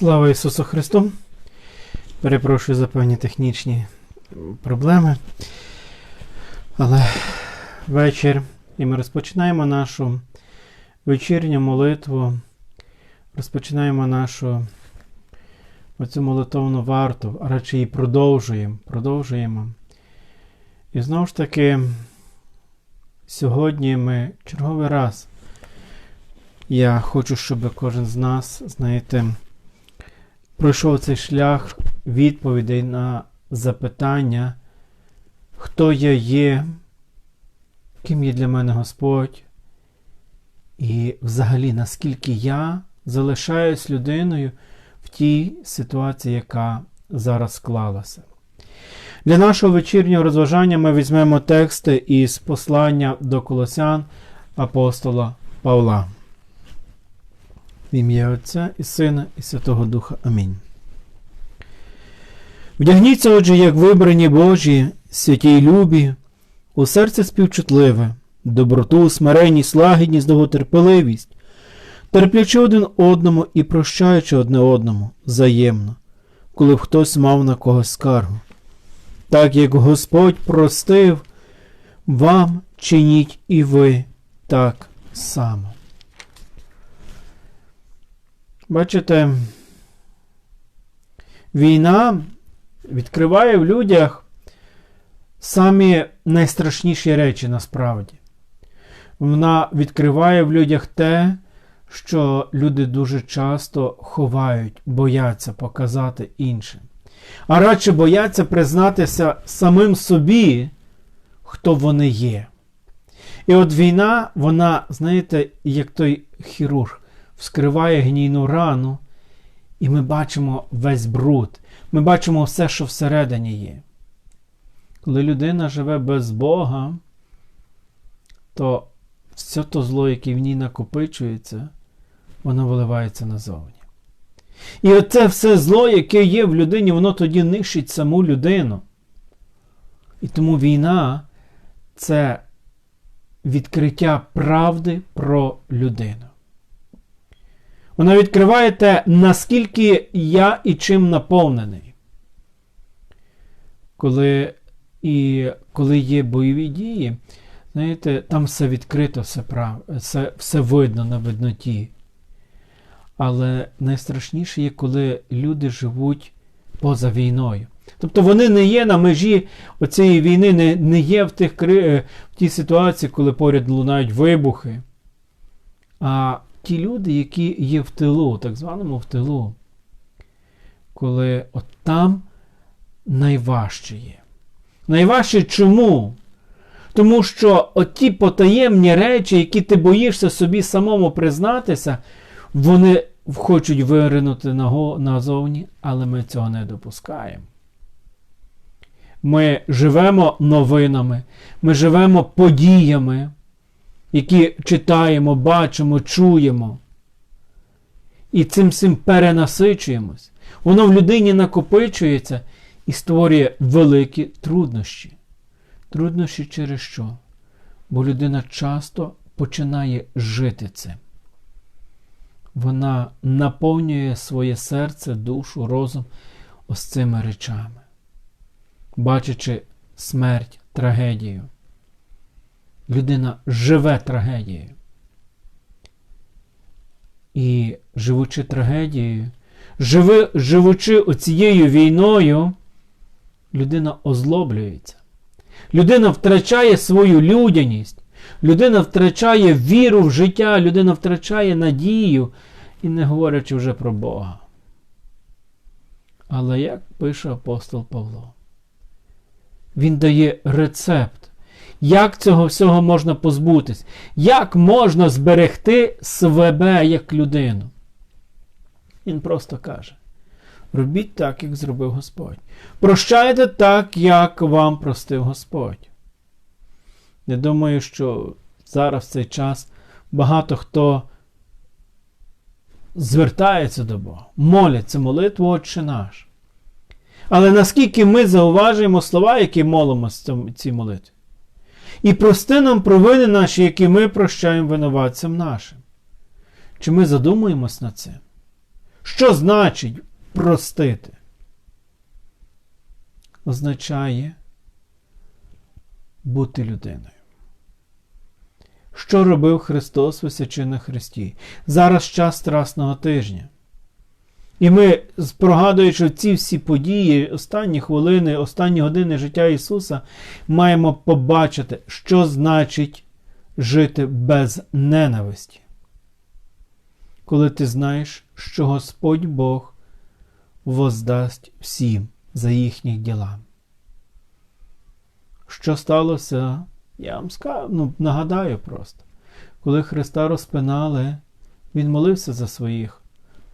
Слава Ісусу Христу! Перепрошую за певні технічні проблеми. Але вечір, і ми розпочинаємо нашу вечірню молитву, розпочинаємо нашу оцю молитовну варту, а радше її продовжуємо, продовжуємо. І знову ж таки, сьогодні ми черговий раз. Я хочу, щоб кожен з нас, знаєте, пройшов цей шлях відповідей на запитання, хто я є, ким є для мене Господь, і взагалі, наскільки я залишаюсь людиною в тій ситуації, яка зараз склалася. Для нашого вечірнього розважання ми візьмемо тексти із послання до Колосян апостола Павла. В ім'я Отця і Сина, і Святого Духа. Амінь. Вдягніться, отже, як вибрані Божі, святі й любі, у серце співчутливе, доброту, смиренність, лагідність, довготерпеливість, терплячи один одному і прощаючи одне одному взаємно, коли б хтось мав на когось скаргу. Так як Господь простив, вам чиніть і ви так само. Бачите, війна відкриває в людях самі найстрашніші речі насправді. Вона відкриває в людях те, що люди дуже часто ховають, бояться показати іншим. А радше бояться признатися самим собі, хто вони є. І от війна, вона, знаєте, як той хірург, вскриває гнійну рану, і ми бачимо весь бруд, ми бачимо все, що всередині є. Коли людина живе без Бога, то все то зло, яке в ній накопичується, воно виливається назовні. І оце все зло, яке є в людині, воно тоді нищить саму людину. І тому війна це відкриття правди про людину. Вона відкриває те, наскільки я і чим наповнений. Коли і коли є бойові дії, знаєте, там все відкрито, все прав, все, все видно на видноті. Але найстрашніше є, коли люди живуть поза війною. Тобто вони не є на межі оцієї війни, не не є в тих, в тій ситуації, коли поряд лунають вибухи. А ті люди, які є в тилу, так званому в тилу, коли от там найважче є. Найважче чому? Тому що оті потаємні речі, які ти боїшся собі самому признатися, вони хочуть виринути назовні, але ми цього не допускаємо. Ми живемо новинами, ми живемо подіями, які читаємо, бачимо, чуємо. І цим всім перенасичуємось. Воно в людині накопичується і створює великі труднощі. Труднощі через що? Бо людина часто починає жити цим. Вона наповнює своє серце, душу, розум ось цими речами, бачачи смерть, трагедію. Людина живе трагедією. І живучи трагедією, живи, живучи оцією війною, людина озлоблюється. Людина втрачає свою людяність, людина втрачає віру в життя, людина втрачає надію, і не говорячи вже про Бога. Але як пише апостол Павло, він дає рецепт, як цього всього можна позбутись, як можна зберегти себе як людину. Він просто каже: робіть так, як зробив Господь. Прощайте так, як вам простив Господь. Я думаю, що зараз в цей час багато хто звертається до Бога, моляться молитву Отче наш. Але наскільки ми зауважуємо слова, які молимося в цій молитві? І прости нам провини наші, які ми прощаємо винуватцям нашим. Чи ми задумуємось над цим? Що значить простити? Означає бути людиною. Що робив Христос висячи на Христі? Зараз час Страсного тижня. І ми, прогадуючи ці всі події, останні хвилини, останні години життя Ісуса, маємо побачити, що значить жити без ненависті. Коли ти знаєш, що Господь Бог воздасть всім за їхніх ділами. Що сталося, я вам скажу, ну, нагадаю просто, коли Христа розпинали, Він молився за своїх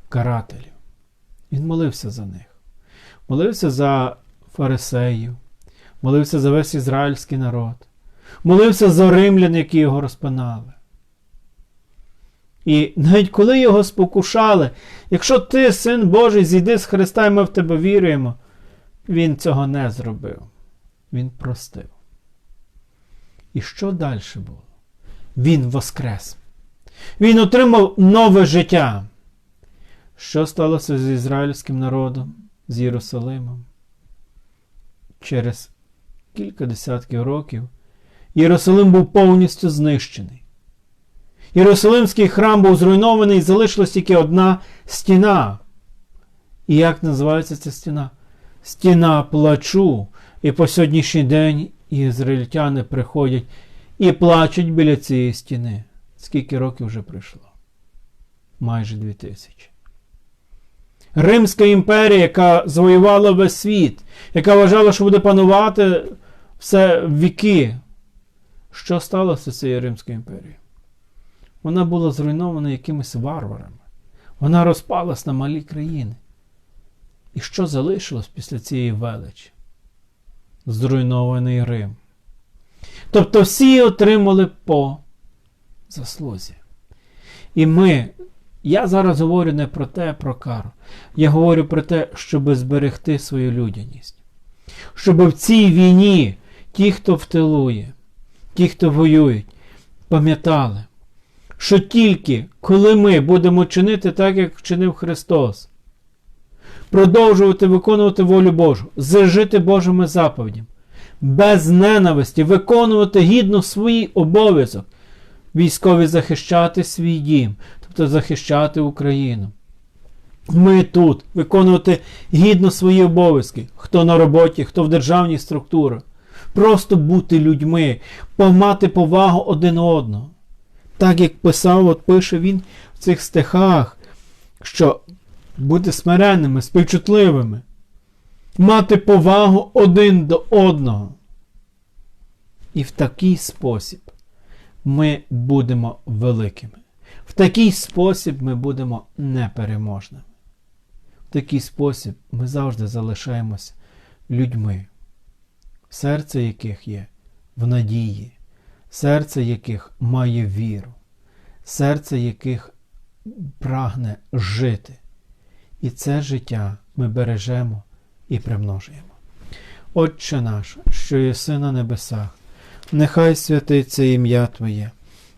карателів. Він молився за них. Молився за фарисеїв, молився за весь ізраїльський народ, молився за римлян, які його розпинали. І навіть коли його спокушали, якщо ти, син Божий, зійди з Христа, і ми в тебе віруємо, він цього не зробив. Він простив. І що далі було? Він воскрес. Він отримав нове життя. Що сталося з ізраїльським народом, з Єрусалимом? Через кілька десятків років Єрусалим був повністю знищений. Єрусалимський храм був зруйнований і залишилась тільки одна стіна. І як називається ця стіна? Стіна плачу. І по сьогоднішній день ізраїльтяни приходять і плачуть біля цієї стіни. Скільки років вже пройшло? Майже дві тисячі. Римська імперія, яка завоювала весь світ, яка вважала, що буде панувати все віки. Що сталося з цією Римською імперією? Вона була зруйнована якимись варварами. Вона розпалась на малі країни. І що залишилось після цієї величі? Зруйнований Рим. Тобто всі отримали по заслузі. І ми, я зараз говорю не про те, про кару. Я говорю про те, щоб зберегти свою людяність. Щоб в цій війні ті, хто втилує, ті, хто воюють, пам'ятали, що тільки коли ми будемо чинити так, як вчинив Христос, продовжувати виконувати волю Божу, зажити Божими заповідями, без ненависті, виконувати гідно свій обов'язок, військові захищати свій дім, тобто захищати Україну. Ми тут виконувати гідно свої обов'язки, хто на роботі, хто в державній структурах. Просто бути людьми, помати повагу один одного. Так як писав, от пише він в цих стихах, що бути смиренними, співчутливими, мати повагу один до одного. І в такий спосіб ми будемо великими. Такий спосіб ми будемо непереможними. В такий спосіб ми завжди залишаємося людьми, серце яких є в надії, серце яких має віру, серце яких прагне жити. І це життя ми бережемо і примножуємо. Отче наш, що єси на небесах, нехай святиться ім'я Твоє,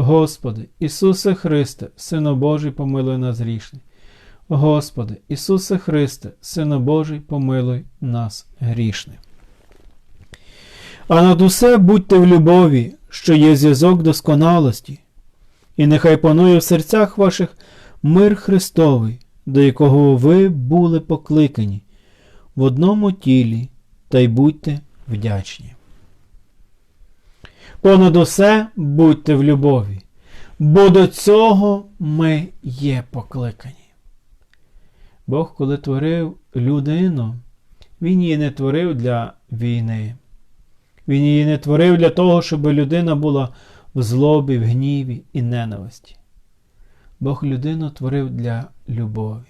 Господи, Ісусе Христе, Сино Божий, помилуй нас грішне. Господи, Ісусе Христе, Сино Божий, помилуй нас грішне. А над усе будьте в любові, що є зв'язок досконалості, і нехай панує в серцях ваших мир Христовий, до якого ви були покликані, в одному тілі та й будьте вдячні. Понад усе будьте в любові, бо до цього ми є покликані. Бог, коли творив людину, Він її не творив для війни. Він її не творив для того, щоб людина була в злобі, в гніві і ненависті. Бог людину творив для любові.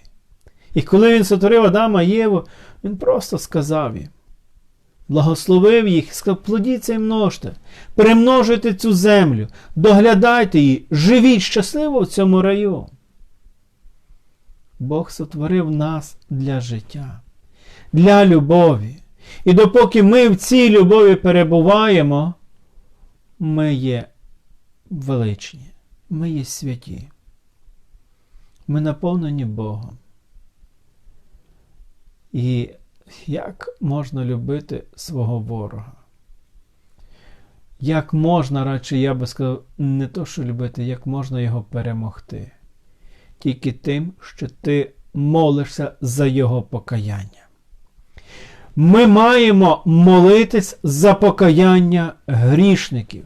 І коли він сотворив Адама Єву, він просто сказав їм, благословив їх, сказав, плодіться і множте, перемножуйте цю землю, доглядайте її, живіть щасливо в цьому раю. Бог сотворив нас для життя, для любові. І допоки ми в цій любові перебуваємо, ми є величні, ми є святі. Ми наповнені Богом. І як можна любити свого ворога? Як можна, радше, я би сказав, не то, що любити, як можна його перемогти? Тільки тим, що ти молишся за його покаяння. Ми маємо молитись за покаяння грішників.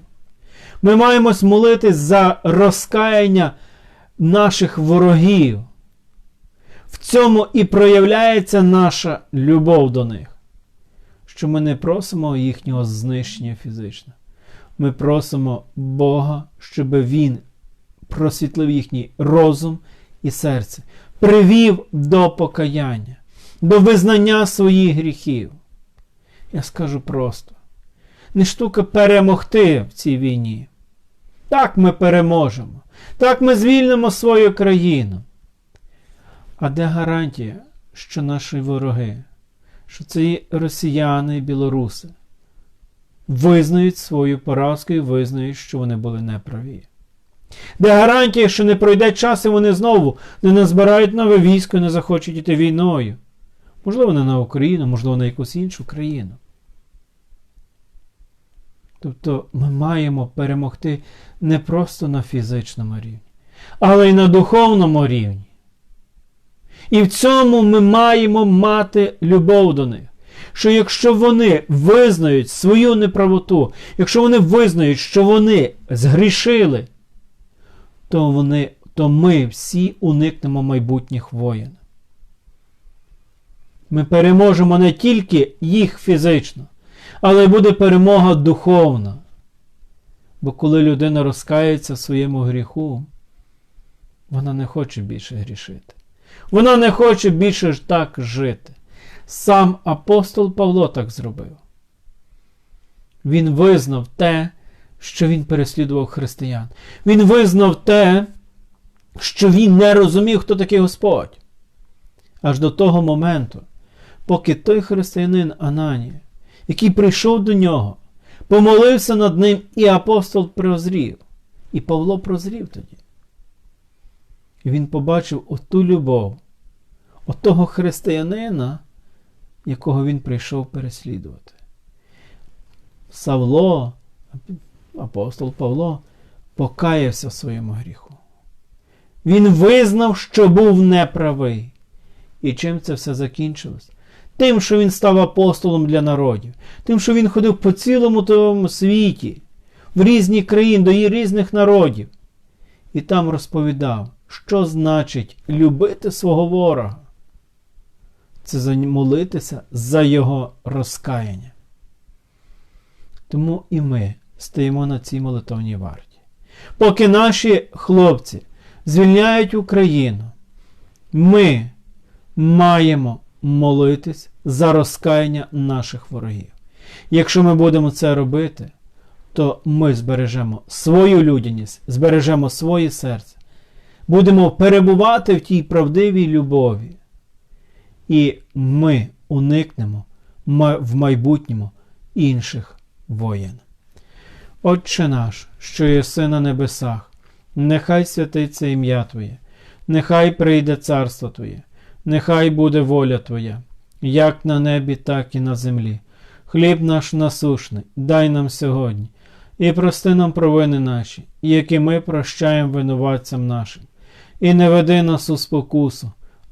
Ми маємо молитись за розкаяння наших ворогів. Цьому і проявляється наша любов до них, що ми не просимо їхнього знищення фізично. Ми просимо Бога, щоб Він просвітлив їхній розум і серце, привів до покаяння, до визнання своїх гріхів. Я скажу просто: не штука перемогти в цій війні. Так ми переможемо. Так ми звільнимо свою країну. А де гарантія, що наші вороги, що ці росіяни і білоруси визнають свою поразку і визнають, що вони були неправі? Де гарантія, що не пройде час і вони знову не назбирають нове військо і не захочуть іти війною? Можливо, не на Україну, можливо, на якусь іншу країну. Тобто ми маємо перемогти не просто на фізичному рівні, але й на духовному рівні. І в цьому ми маємо мати любов до них. Що якщо вони визнають свою неправоту, якщо вони визнають, що вони згрішили, то, вони, то ми всі уникнемо майбутніх воїн. Ми переможемо не тільки їх фізично, але й буде перемога духовна. Бо коли людина розкається в своєму гріху, вона не хоче більше грішити. Вона не хоче більше так жити. Сам апостол Павло так зробив. Він визнав те, що він переслідував християн. Він визнав те, що він не розумів, хто такий Господь. Аж до того моменту, поки той християнин Ананія, який прийшов до нього, помолився над ним, і апостол прозрів. І Павло прозрів тоді. І він побачив оту любов, отого християнина, якого він прийшов переслідувати. Савло, апостол Павло, покаявся своєму гріху. Він визнав, що був неправий. І чим це все закінчилось? Тим, що він став апостолом для народів, тим, що він ходив по цілому тому світі, в різні країни, до різних народів. І там розповідав, що значить любити свого ворога. Це молитися за його розкаяння. Тому і ми стоїмо на цій молитовній варті. Поки наші хлопці звільняють Україну, ми маємо молитись за розкаяння наших ворогів. Якщо ми будемо це робити, то ми збережемо свою людяність, збережемо своє серце, будемо перебувати в тій правдивій любові. І ми уникнемо в майбутньому інших воєн. Отче наш, що єси на небесах, нехай святиться ім'я Твоє, нехай прийде царство Твоє, нехай буде воля Твоя, як на небі, так і на землі. Хліб наш насушний, дай нам сьогодні, і прости нам провини наші, які ми прощаємо винуватцям нашим, і не веди нас у спокусу,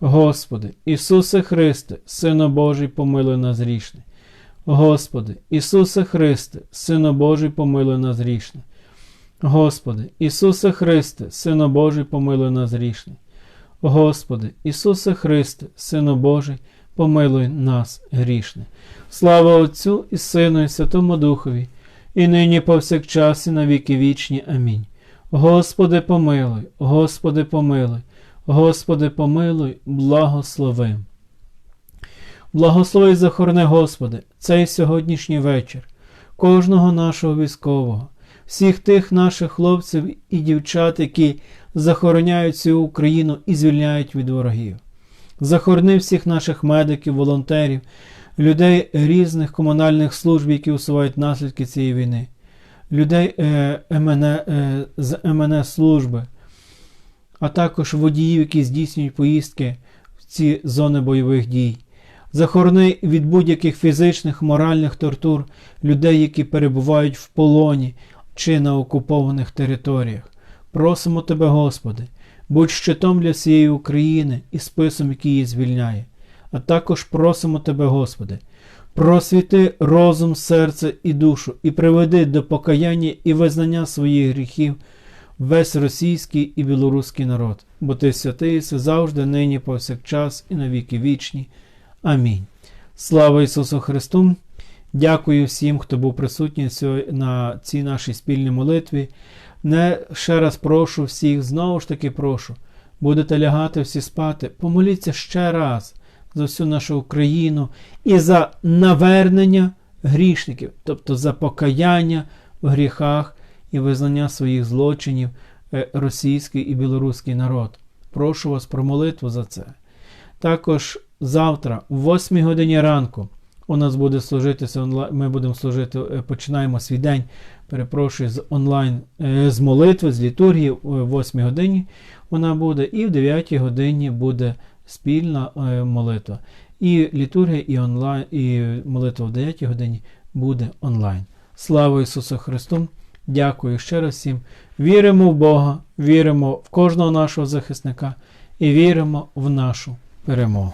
Господи, Ісусе Христе, Сино Божий, помилуй нас грішних. Господи, Ісусе Христе, Сино Божий, помилуй нас грішних. Господи, Ісусе Христе, Сино Божий, помилуй нас грішних. Господи, Ісусе Христе, Сино Божий, помилуй нас грішних. Слава Отцю і Сину, і Святому Духові, і нині повсякчас, і на віки вічні. Амінь. Господи, помилуй, Господи, помилуй, Господи, помилуй, благослови. Благослови захорони, Господи, цей сьогоднішній вечір, кожного нашого військового, всіх тих наших хлопців і дівчат, які захороняють цю Україну і звільняють від ворогів. Захорони всіх наших медиків, волонтерів, людей різних комунальних служб, які усувають наслідки цієї війни, людей е, МН, е, з МН служби, а також водіїв, які здійснюють поїздки в ці зони бойових дій. Захорони від будь-яких фізичних, моральних тортур людей, які перебувають в полоні чи на окупованих територіях. Просимо Тебе, Господи, будь щитом для всієї України і списом, який її звільняє. А також просимо Тебе, Господи, просвіти розум, серце і душу, і приведи до покаяння і визнання своїх гріхів весь російський і білоруський народ, бо Ти святий, завжди, нині, повсякчас, і на віки вічні. Амінь. Слава Ісусу Христу! Дякую всім, хто був присутній на цій нашій спільній молитві. Не ще раз прошу всіх, знову ж таки прошу, будете лягати всі спати, помоліться ще раз за всю нашу Україну і за навернення грішників, тобто за покаяння в гріхах і визнання своїх злочинів е, російський і білоруський народ. Прошу вас про молитву за це. Також завтра, в 8 годині ранку, у нас буде служитися онлайн. Ми будемо служити, е, починаємо свій день. Перепрошую з онлайн е, з молитви, з літургії в 8 годині вона буде, і в 9 годині буде спільна молитва. І літургія, і онлайн, і молитва в 9 годині буде онлайн. Слава Ісусу Христу! Дякую ще раз всім. Віримо в Бога, віримо в кожного нашого захисника і віримо в нашу перемогу.